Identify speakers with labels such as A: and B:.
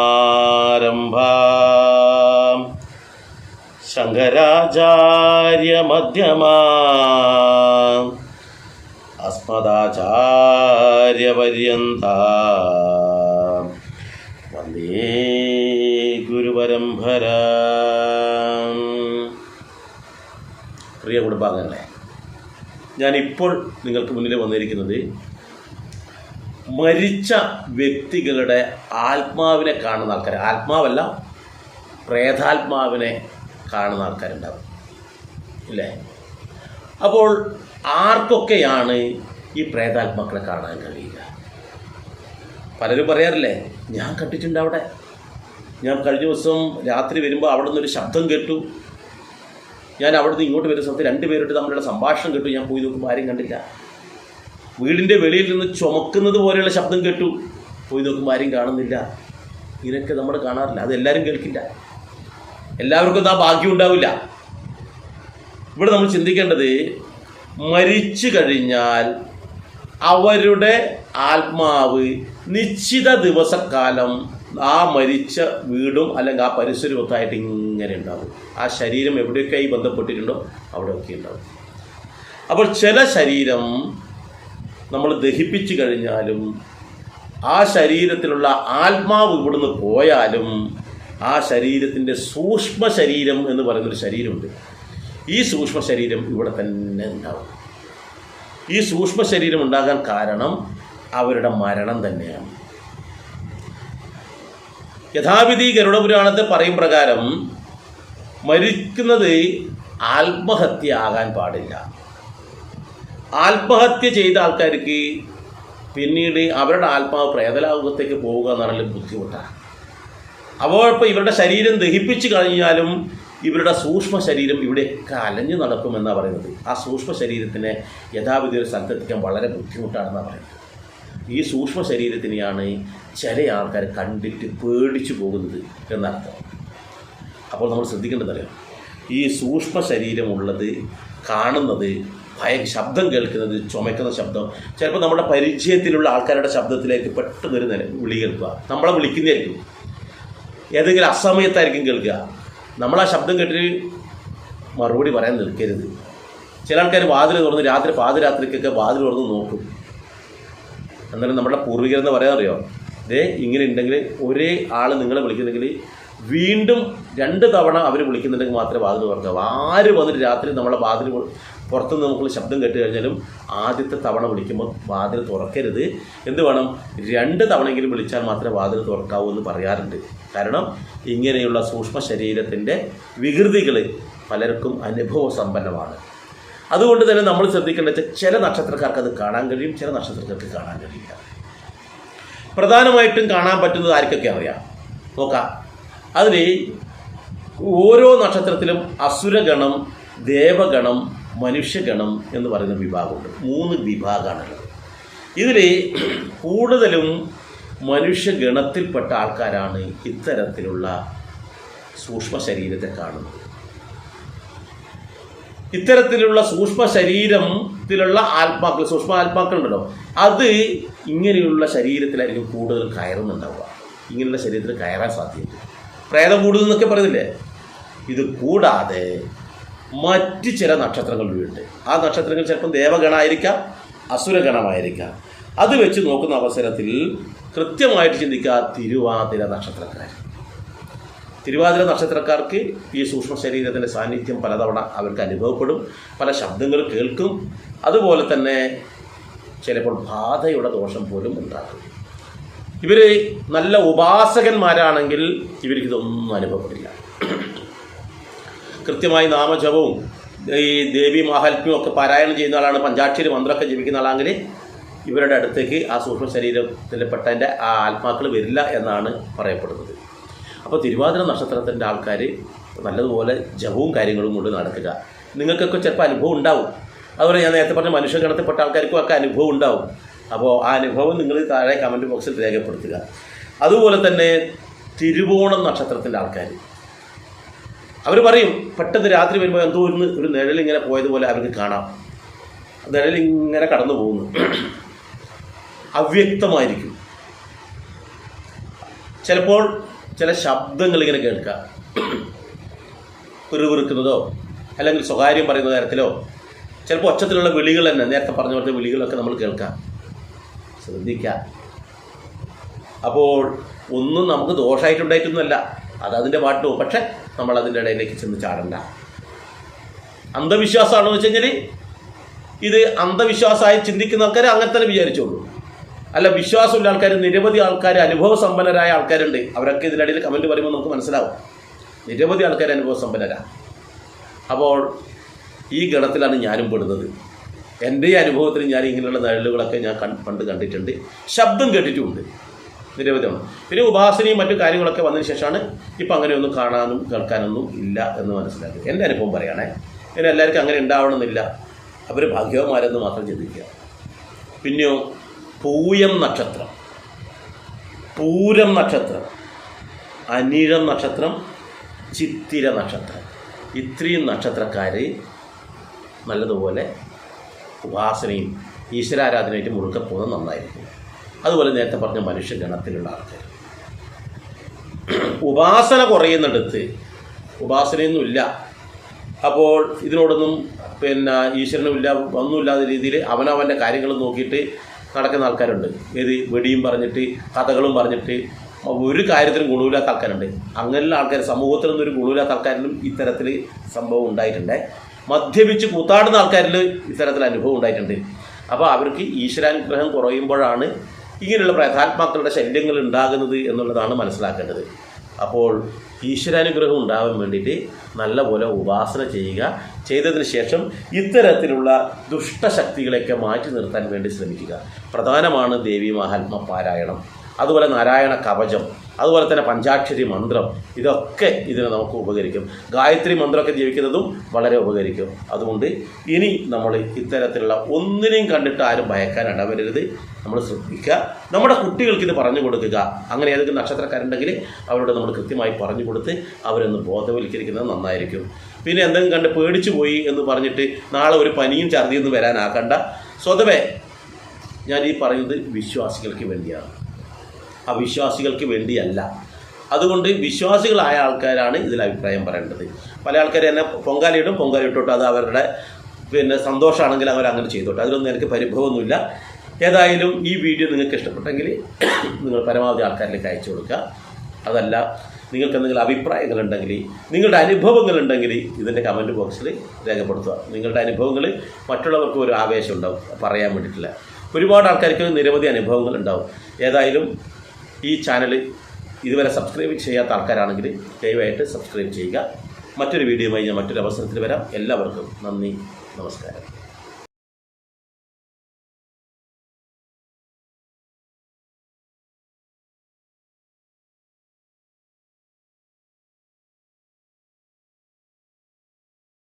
A: സദാശിവസമാരംഭാ ശങ്കരാചാര്യമധ്യമാ അസ്മദാചാര്യപര്യന്ത വന്ദേ ഗുരുപരമ്പര പ്രിയ കുടുംബാംഗങ്ങളെ ഞാനിപ്പോൾ നിങ്ങൾക്ക് മുന്നിൽ വന്നിരിക്കുന്നത് മരിച്ച വ്യക്തികളുടെ ആത്മാവിനെ കാണുന്ന ആൾക്കാർ. ആത്മാവല്ല പ്രേതാത്മാവിനെ കാണുന്ന ആൾക്കാരുണ്ടാവും. ഇല്ലേ? അപ്പോൾ ആർക്കൊക്കെയാണ് ഈ പ്രേതാത്മാക്കളെ കാണാൻ കഴിയുക? പലരും പറയാറില്ലേ ഞാൻ കണ്ടിട്ടുണ്ട് അവിടെ. ഞാൻ കഴിഞ്ഞ ദിവസം രാത്രി വരുമ്പോൾ അവിടെ നിന്നൊരു ശബ്ദം കേട്ടു. ഞാൻ അവിടെ നിന്ന് ഇങ്ങോട്ട് വരുന്ന സമയത്ത് രണ്ട് പേരുടെ തമ്മിലുള്ള സംഭാഷണം കേട്ടു. ഞാൻ പോയി നോക്കുമ്പോൾ ആരും കണ്ടില്ല. വീടിന്റെ വെളിയിൽ നിന്ന് ചുമക്കുന്നത് പോലെയുള്ള ശബ്ദം കേട്ടു. പോയി നോക്കുമ്പോൾ ആരും കാണുന്നില്ല. ഇങ്ങനെയൊക്കെ നമ്മൾ കാണാറില്ല. അത് എല്ലാവരും കേൾക്കില്ല. എല്ലാവർക്കും ആ ഭാഗ്യം ഉണ്ടാവില്ല. ഇവിടെ നമ്മൾ ചിന്തിക്കേണ്ടത് മരിച്ചു കഴിഞ്ഞാൽ അവരുടെ ആത്മാവ് നിശ്ചിത ദിവസക്കാലം ആ മരിച്ച വീടും അല്ലെങ്കിൽ ആ ആയിട്ട് ഇങ്ങനെ ഉണ്ടാവും. ആ ശരീരം എവിടെയൊക്കെയായി ബന്ധപ്പെട്ടിട്ടുണ്ടോ അവിടെയൊക്കെ ഉണ്ടാവും. അപ്പോൾ ചില ശരീരം നമ്മൾ ദഹിപ്പിച്ചു കഴിഞ്ഞാലും ആ ശരീരത്തിലുള്ള ആത്മാവ് ഇവിടുന്ന് പോയാലും ആ ശരീരത്തിന്റെ സൂക്ഷ്മ ശരീരം എന്ന് പറയുന്നൊരു ശരീരമുണ്ട്. ഈ സൂക്ഷ്മ ശരീരം ഇവിടെ തന്നെ ഉണ്ടാവും. ഈ സൂക്ഷ്മ ശരീരം ഉണ്ടാകാൻ കാരണം അവരുടെ മരണം തന്നെയാണ്. യഥാവിധി ഗരുഡപുരാണത്തിൽ പറയും പ്രകാരം മരിക്കുന്നത് ആത്മഹത്യ ആകാൻ പാടില്ല. ആത്മഹത്യ ചെയ്ത ആൾക്കാർക്ക് പിന്നീട് അവരുടെ ആത്മാവ് പ്രേതലാഭത്തേക്ക് പോവുക എന്ന് പറഞ്ഞാൽ ബുദ്ധിമുട്ടാണ്. അപ്പോൾ ഇപ്പോൾ ഇവരുടെ ശരീരം ദഹിപ്പിച്ച് കഴിഞ്ഞാലും ഇവരുടെ സൂക്ഷ്മ ശരീരം ഇവിടെയൊക്കെ അലഞ്ഞു നടക്കുമെന്നാണ് പറയുന്നത്. ആ സൂക്ഷ്മ ശരീരത്തിനെ യഥാവിധി ഒരു സ്ഥലത്തെത്തിക്കാൻ വളരെ ബുദ്ധിമുട്ടാണെന്നാണ് പറയുന്നത്. ഈ സൂക്ഷ്മ ശരീരത്തിനെയാണ് ചില ആൾക്കാർ കണ്ടിട്ട് പേടിച്ചു പോകുന്നത് എന്നർത്ഥം. അപ്പോൾ നമ്മൾ ശ്രദ്ധിക്കേണ്ടതറിയാം ഈ സൂക്ഷ്മ ശരീരമുള്ളത് കാണുന്നത് ഭയ ശബ്ദം കേൾക്കുന്നത് ചുമക്കുന്ന ശബ്ദം ചിലപ്പോൾ നമ്മുടെ പരിചയത്തിലുള്ള ആൾക്കാരുടെ ശബ്ദത്തിലേക്ക് പെട്ടെന്ന് ഒരു നില വിളി കേൾക്കുക നമ്മളെ വിളിക്കുന്നതായിരിക്കും. ഏതെങ്കിലും അസമയത്തായിരിക്കും കേൾക്കുക. നമ്മൾ ആ ശബ്ദം കേട്ടിട്ട് മറുപടി പറയാൻ നിൽക്കരുത്. ചില ആൾക്കാർ വാതിൽ തുറന്ന് രാത്രി പാതിരാത്രിക്കൊക്കെ വാതിൽ തുറന്ന് നോക്കും. എന്നാലും നമ്മുടെ പൂർവികരെന്ന് പറയാറിയോ ദേ ഇങ്ങനെ ഉണ്ടെങ്കിൽ ഒരേ ആൾ നിങ്ങളെ വിളിക്കുന്നെങ്കിൽ വീണ്ടും രണ്ട് തവണ അവർ വിളിക്കുന്നുണ്ടെങ്കിൽ മാത്രമേ വാതിൽ തുറക്കാവൂ ആര് വന്നിട്ട് രാത്രി നമ്മളെ വാതിൽ പുറത്തുനിന്ന് നമുക്കുള്ള ശബ്ദം കേട്ട് കഴിഞ്ഞാലും ആദ്യത്തെ തവണ വിളിക്കുമ്പോൾ വാതിൽ തുറക്കരുത്. എന്ത് വേണം? രണ്ട് തവണയെങ്കിലും വിളിച്ചാൽ മാത്രമേ വാതിൽ തുറക്കാവൂ എന്ന് പറയാറുണ്ട്. കാരണം ഇങ്ങനെയുള്ള സൂക്ഷ്മ ശരീരത്തിന്റെ വികൃതികൾ പലർക്കും അനുഭവ സമ്പന്നമാണ് അതുകൊണ്ട് തന്നെ നമ്മൾ ശ്രദ്ധിക്കേണ്ടത് ചില നക്ഷത്രക്കാർക്ക് അത് കാണാൻ കഴിയും ചില നക്ഷത്രക്കാർക്ക് കാണാൻ കഴിയില്ല. പ്രധാനമായിട്ടും കാണാൻ പറ്റുന്നത് ആർക്കൊക്കെ അറിയാം? നോക്കാം. അതിൽ ഓരോ നക്ഷത്രത്തിലും അസുരഗണം ദേവഗണം മനുഷ്യഗണം എന്ന് പറയുന്ന വിഭാഗമുണ്ട്. മൂന്ന് വിഭാഗമാണുള്ളത്. ഇതിൽ കൂടുതലും മനുഷ്യഗണത്തിൽപ്പെട്ട ആൾക്കാരാണ് ഇത്തരത്തിലുള്ള സൂക്ഷ്മ ശരീരത്തെ കാണുന്നത്. ഇത്തരത്തിലുള്ള സൂക്ഷ്മ ശരീരത്തിലുള്ള ആത്മാക്കൾ സൂക്ഷ്മ ആത്മാക്കൾ ഉണ്ടല്ലോ അത് ഇങ്ങനെയുള്ള ശരീരത്തിലായിരിക്കും കൂടുതൽ കയറുന്നുണ്ടാവുക. ഇങ്ങനെയുള്ള ശരീരത്തിൽ കയറാൻ സാധ്യത പ്രേതം കൂടുന്നൊക്കെ പറയുന്നില്ലേ? ഇത് കൂടാതെ മറ്റ് ചില നക്ഷത്രങ്ങളുണ്ട് ആ നക്ഷത്രങ്ങൾ ചിലപ്പം ദേവഗണമായിരിക്കാം അസുരഗണമായിരിക്കാം. അത് വെച്ച് നോക്കുന്ന അവസരത്തിൽ കൃത്യമായിട്ട് ചിന്തിക്കുക തിരുവാതിര നക്ഷത്രക്കാർ. തിരുവാതിര നക്ഷത്രക്കാർക്ക് ഈ സൂക്ഷ്മ ശരീരത്തിന്റെ സാന്നിധ്യം പലതവണ അവർക്ക് അനുഭവപ്പെടും. പല ശബ്ദങ്ങൾ കേൾക്കും. അതുപോലെ തന്നെ ചിലപ്പോൾ ബാധയുടെ ദോഷം പോലും ഉണ്ടാക്കും. ഇവർ നല്ല ഉപാസകന്മാരാണെങ്കിൽ ഇവർക്കിതൊന്നും അനുഭവപ്പെടില്ല. കൃത്യമായി നാമജപവും ഈ ദേവി മാഹാത്മ്യവും ഒക്കെ പാരായണം ചെയ്യുന്ന ആളാണ് പഞ്ചാക്ഷരി മന്ത്രമൊക്കെ ജപിക്കുന്ന ആളാണെങ്കിൽ ഇവരുടെ അടുത്തേക്ക് ആ സൂക്ഷ്മ ശരീരത്തിൽപ്പെട്ടതിന്റെ ആ ആത്മാക്കൾ വരില്ല എന്നാണ് പറയപ്പെടുന്നത്. അപ്പോൾ തിരുവാതിര നക്ഷത്രത്തിന്റെ ആൾക്കാർ നല്ലതുപോലെ ജപവും കാര്യങ്ങളും കൊണ്ട് നടക്കുക. നിങ്ങൾക്കൊക്കെ ചിലപ്പോൾ അനുഭവം ഉണ്ടാവും. അതുപോലെ ഞാൻ നേരത്തെ പറഞ്ഞ മനുഷ്യ മനുഷ്യഗണത്തിൽപ്പെട്ട ആൾക്കാർക്കും ഒക്കെ അനുഭവം ഉണ്ടാവും. അപ്പോൾ ആ അനുഭവം നിങ്ങൾ താഴെ കമന്റ് ബോക്സിൽ രേഖപ്പെടുത്തുക. അതുപോലെ തന്നെ തിരുവോണം നക്ഷത്രത്തിന്റെ ആൾക്കാർ അവർ പറയും പെട്ടെന്ന് രാത്രി വരുമ്പോൾ എന്തോ ഒരു ഒരു നിഴലിങ്ങനെ പോയതുപോലെ അവർക്ക് കാണാം. നിഴലിങ്ങനെ കടന്നു പോകുന്നു. അവ്യക്തമായിരിക്കും. ചിലപ്പോൾ ചില ശബ്ദങ്ങൾ ഇങ്ങനെ കേൾക്കാം പിറുപിറുക്കുന്നതോ അല്ലെങ്കിൽ സ്വകാര്യം പറയുന്ന തരത്തിലോ ചിലപ്പോൾ ഒച്ചത്തിലുള്ള വിളികൾ തന്നെ നേരത്തെ പറഞ്ഞ പോലത്തെ വിളികളൊക്കെ നമ്മൾ കേൾക്കാം ശ്രദ്ധിക്കാം അപ്പോൾ ഒന്നും നമുക്ക് ദോഷമായിട്ടുണ്ടായിട്ടൊന്നുമല്ല അത് അതിന്റെ പാട്ട് പോകും. പക്ഷെ നമ്മൾ അതിന്റെ ഇടയിലേക്ക് ചെന്ന് ചാടണ്ട. അന്ധവിശ്വാസമാണെന്ന് വെച്ച് കഴിഞ്ഞാൽ ഇത് അന്ധവിശ്വാസമായി ചിന്തിക്കുന്ന ആൾക്കാർ അങ്ങനെ തന്നെ വിചാരിച്ചോളൂ. അല്ല വിശ്വാസമുള്ള ആൾക്കാർ നിരവധി ആൾക്കാർ അനുഭവ സമ്പന്നരായ ആൾക്കാരുണ്ട്. അവരൊക്കെ ഇതിനിടയിൽ കമന്റ് പറയുമ്പോൾ നമുക്ക് മനസ്സിലാവും. നിരവധി ആൾക്കാർ അനുഭവ സമ്പന്നരാണ് അപ്പോൾ ഈ ഗണത്തിലാണ് ഞാനും പെടുന്നത്. എന്റെ അനുഭവത്തിൽ ഞാൻ ഇങ്ങനെയുള്ള നിഴലുകളൊക്കെ ഞാൻ പണ്ട് കണ്ടിട്ടുണ്ട്. ശബ്ദം കേട്ടിട്ടുമുണ്ട്. നിരവധിയാണ്. പിന്നെ ഉപാസനയും മറ്റു കാര്യങ്ങളൊക്കെ വന്നതിന് ശേഷമാണ് ഇപ്പം അങ്ങനെയൊന്നും കാണാനും കേൾക്കാനൊന്നും ഇല്ല എന്ന് മനസ്സിലാക്കി എന്റെ അനുഭവം പറയുകയാണേ പിന്നെ എല്ലാവർക്കും അങ്ങനെ ഉണ്ടാവണമെന്നില്ല. അവർ ഭാഗ്യവന്മാരെന്ന് മാത്രം ചിന്തിക്കുക. പിന്നെയോ പൂയം നക്ഷത്രം. പൂരം നക്ഷത്രം. അനിഴം നക്ഷത്രം ചിത്തിര നക്ഷത്രം. ഇത്രയും നക്ഷത്രക്കാർ നല്ലതുപോലെ ഉപാസനയും ഈശ്വരാരാധനയായിട്ട് മുറുക്കെ പോകുന്നത് നന്നായിരിക്കും. അതുപോലെ നേരത്തെ പറഞ്ഞ മനുഷ്യഗണത്തിലുള്ള ആൾക്കാർ ഉപാസന കുറയുന്നിടത്ത് ഉപാസനയൊന്നുമില്ല. അപ്പോൾ ഇതിനോടൊന്നും പിന്നെ ഈശ്വരനുമില്ല ഒന്നുമില്ലാത്ത രീതിയിൽ അവനവന്റെ കാര്യങ്ങൾ നോക്കിയിട്ട് നടക്കുന്ന ആൾക്കാരുണ്ട്. ഏത് വെടിയും പറഞ്ഞിട്ട് കഥകളും പറഞ്ഞിട്ട് ഒരു കാര്യത്തിനും ഗുണമില്ലാത്ത ആൾക്കാരുണ്ട്. അങ്ങനെയുള്ള ആൾക്കാർ സമൂഹത്തിൽ ഒരു ഗുണമില്ലാത്ത ആൾക്കാരിലും ഇത്തരത്തിൽ സംഭവം ഉണ്ടായിട്ടുണ്ട്. മദ്യപിച്ച് കൂത്താടുന്ന ആൾക്കാരിൽ ഇത്തരത്തിൽ അനുഭവം ഉണ്ടായിട്ടുണ്ട്. അപ്പോൾ അവർക്ക് ഈശ്വരാനുഗ്രഹം കുറയുമ്പോഴാണ് ഇങ്ങനെയുള്ള പ്രധാത്മാക്കളുടെ ശല്യങ്ങൾ ഉണ്ടാകുന്നത് എന്നുള്ളതാണ് മനസ്സിലാക്കേണ്ടത്. അപ്പോൾ ഈശ്വരാനുഗ്രഹം ഉണ്ടാവാൻ വേണ്ടിയിട്ട് നല്ലപോലെ ഉപാസന ചെയ്യുക. ചെയ്തതിന് ശേഷം ഇത്തരത്തിലുള്ള ദുഷ്ടശക്തികളെയൊക്കെ മാറ്റി നിർത്താൻ വേണ്ടി ശ്രമിക്കുക. പ്രധാനമാണ് ദേവി മഹാത്മ പാരായണം. അതുപോലെ നാരായണ കവചം അതുപോലെ തന്നെ പഞ്ചാക്ഷരി മന്ത്രം ഇതൊക്കെ ഇതിന് നമുക്ക് ഉപകരിക്കും. ഗായത്രി മന്ത്രമൊക്കെ ജീവിക്കുന്നതും വളരെ ഉപകരിക്കും. അതുകൊണ്ട് ഇനി നമ്മൾ ഇത്തരത്തിലുള്ള ഒന്നിനെയും കണ്ടിട്ട് ആരും ഭയക്കാൻ ഇടവരരുത് നമ്മൾ ശ്രദ്ധിക്കുക. നമ്മുടെ കുട്ടികൾക്ക് ഇത് പറഞ്ഞു കൊടുക്കുക. അങ്ങനെ ഏതെങ്കിലും നക്ഷത്രക്കാരുണ്ടെങ്കിൽ അവരോട് നമ്മൾ കൃത്യമായി പറഞ്ഞു കൊടുത്ത് അവരൊന്ന് ബോധവൽക്കരിക്കുന്നത് നന്നായിരിക്കും. പിന്നെ എന്തെങ്കിലും കണ്ട് പേടിച്ചു പോയി എന്ന് പറഞ്ഞിട്ട് നാളെ ഒരു പനിയും ഛർദിയൊന്നും വരാനാക്കണ്ട. സ്വതവേ ഞാൻ ഈ പറയുന്നത് വിശ്വാസികൾക്ക് വേണ്ടിയാണ്. ആ വിശ്വാസികൾക്ക് വേണ്ടിയല്ല. അതുകൊണ്ട് വിശ്വാസികളായ ആൾക്കാരാണ് ഇതിൽ അഭിപ്രായം പറയേണ്ടത്. പല ആൾക്കാർ എന്നെ പൊങ്കാലയിടും പൊങ്കാലിട്ടോട്ട് അത് അവരുടെ പിന്നെ സന്തോഷമാണെങ്കിൽ അവർ അങ്ങനെ ചെയ്തോട്ടെ. അതിലൊന്നും എനിക്ക് പരിഭവമൊന്നുമില്ല. ഏതായാലും ഈ വീഡിയോ നിങ്ങൾക്ക് ഇഷ്ടപ്പെട്ടെങ്കിൽ നിങ്ങൾ പരമാവധി ആൾക്കാരിലേക്ക് അയച്ചു കൊടുക്കുക. അതല്ല നിങ്ങൾക്ക് എന്തെങ്കിലും അഭിപ്രായങ്ങളുണ്ടെങ്കിൽ നിങ്ങളുടെ അനുഭവങ്ങളുണ്ടെങ്കിൽ ഇതിന്റെ കമന്റ് ബോക്സിൽ രേഖപ്പെടുത്തുക. നിങ്ങളുടെ അനുഭവങ്ങൾ മറ്റുള്ളവർക്ക് ഒരു ആവേശം ഉണ്ടാവും പറയാൻ വേണ്ടിയിട്ടില്ല. ഒരുപാട് ആൾക്കാർക്ക് നിരവധി അനുഭവങ്ങൾ ഉണ്ടാവും. ഏതായാലും ഈ ചാനൽ ഇതുവരെ സബ്സ്ക്രൈബ് ചെയ്യാത്ത ആൾക്കാരാണെങ്കിൽ ദയവായിട്ട് സബ്സ്ക്രൈബ് ചെയ്യുക. മറ്റൊരു വീഡിയോ ഞാൻ മറ്റൊരു അവസരത്തിൽ വരാം. എല്ലാവർക്കും നന്ദി നമസ്കാരം.